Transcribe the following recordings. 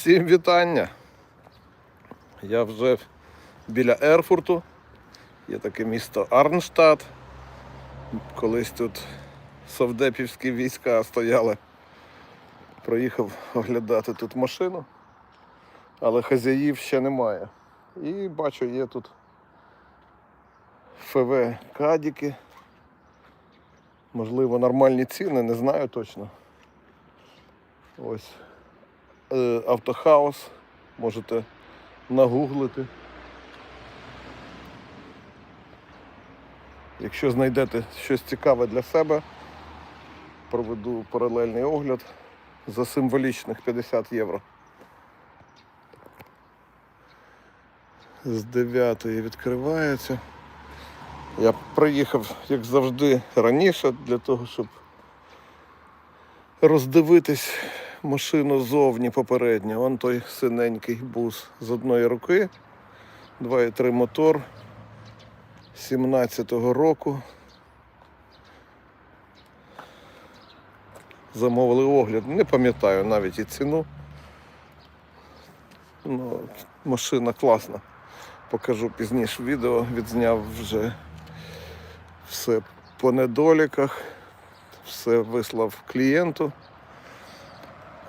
Всім вітання. Я вже біля Ерфурту. Є таке місто Арнштадт. Колись тут совдепівські війська стояли. Проїхав оглядати тут машину, але хазяїв ще немає. І бачу, є тут ФВ Кадіки. Можливо, нормальні ціни, не знаю точно. Ось автохаус. Можете нагуглити. Якщо знайдете щось цікаве для себе, проведу паралельний огляд за символічних 50 євро. З 9 відкривається. Я приїхав, як завжди, раніше для того, щоб роздивитись машину ззовні попередньо. Вон той синенький бус з одної руки. 2,3 мотор 17-го року. Замовили огляд. Не пам'ятаю навіть і ціну. Ну, машина класна. Покажу пізніше відео, відзняв вже все по недоліках, все вислав клієнту.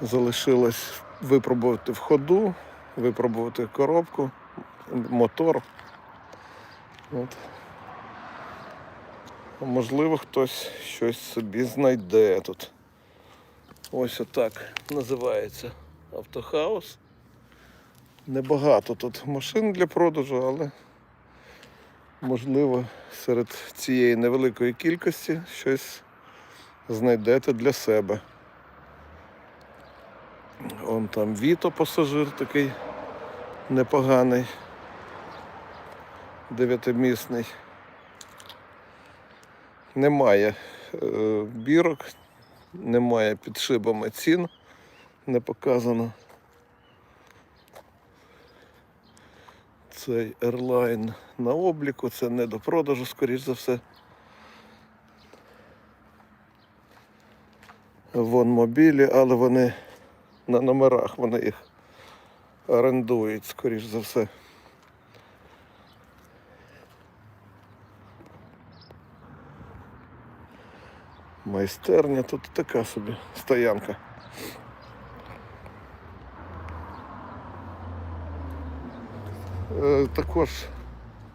Залишилось випробувати в ходу, випробувати коробку, мотор. От. Можливо, хтось щось собі знайде тут. Ось отак називається автохаус. Небагато тут машин для продажу, але можливо серед цієї невеликої кількості щось знайдете для себе. Он там Віто пасажир такий непоганий, дев'ятимісний. Немає е, бірок, немає під шибами цін, не показано. Цей Airline на обліку, це не до продажу, скоріш за все. Вон мобілі, але вони на номерах, вони їх орендують, скоріш за все. Майстерня, тут така собі стоянка. Е, Також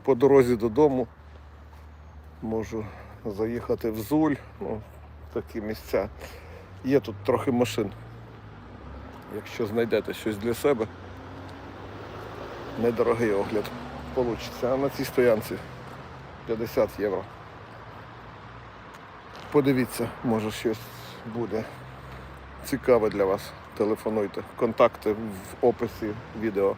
по дорозі додому можу заїхати в Зуль, ну, такі місця. Є тут трохи машин. Якщо знайдете щось для себе, недорогий огляд получиться. А на цій стоянці 50 євро. Подивіться, може щось буде цікаве для вас. Телефонуйте. Контакти в описі відео.